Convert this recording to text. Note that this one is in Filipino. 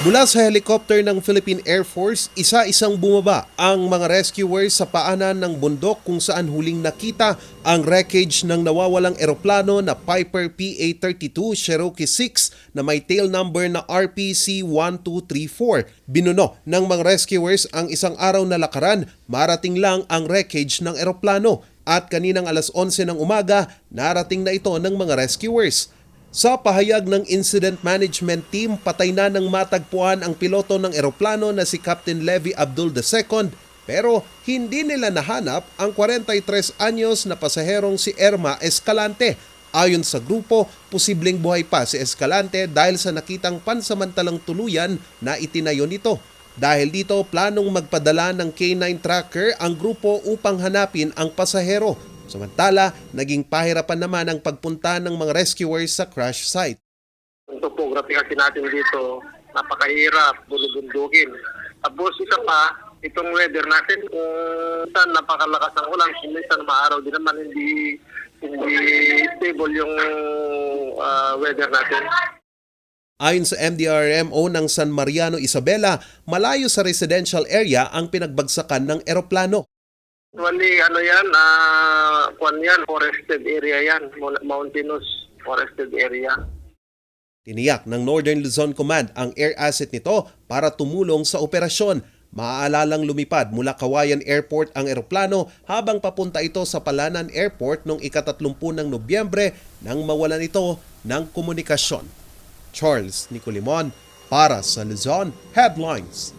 Mula sa helicopter ng Philippine Air Force, isa-isang bumaba ang mga rescuers sa paanan ng bundok kung saan huling nakita ang wreckage ng nawawalang eroplano na Piper PA-32 Cherokee 6 na may tail number na RPC-1234. Binuno ng mga rescuers ang isang araw na lakaran, marating lang ang wreckage ng eroplano at kaninang alas 11 ng umaga, narating na ito ng mga rescuers. Sa pahayag ng Incident Management Team, patay na ng matagpuan ang piloto ng eroplano na si Captain Levy Abdul II pero hindi nila nahanap ang 43 anyos na pasaherong si Erma Escalante. Ayon sa grupo, posibleng buhay pa si Escalante dahil sa nakitang pansamantalang tuluyan na itinayo nito. Dahil dito, planong magpadala ng K9 tracker ang grupo upang hanapin ang pasahero. Samantala, naging pahirapan naman ang pagpunta ng mga rescuers sa crash site. Yung topography kasi natin dito, napakahirap, bulubundukin. Tapos isa pa, itong weather natin, kung saan napakalakas ng ulan, kung minsan maaraw din naman, hindi hindi stable yung ah, weather natin. Ayon sa MDRMO ng San Mariano Isabela, malayo sa residential area ang pinagbagsakan ng eroplano. Actually, ano yan, ah, kwan yan, forested area yan, mo- mountainous forested area. Tiniyak ng Northern Luzon Command ang air asset nito para tumulong sa operasyon. Maaalalang lumipad mula Kawayan Airport ang eroplano habang papunta ito sa Palanan Airport noong ikatatlumpun ng Nobyembre nang mawalan ito ng komunikasyon. Charles Nicolimon para sa Luzon Headlines.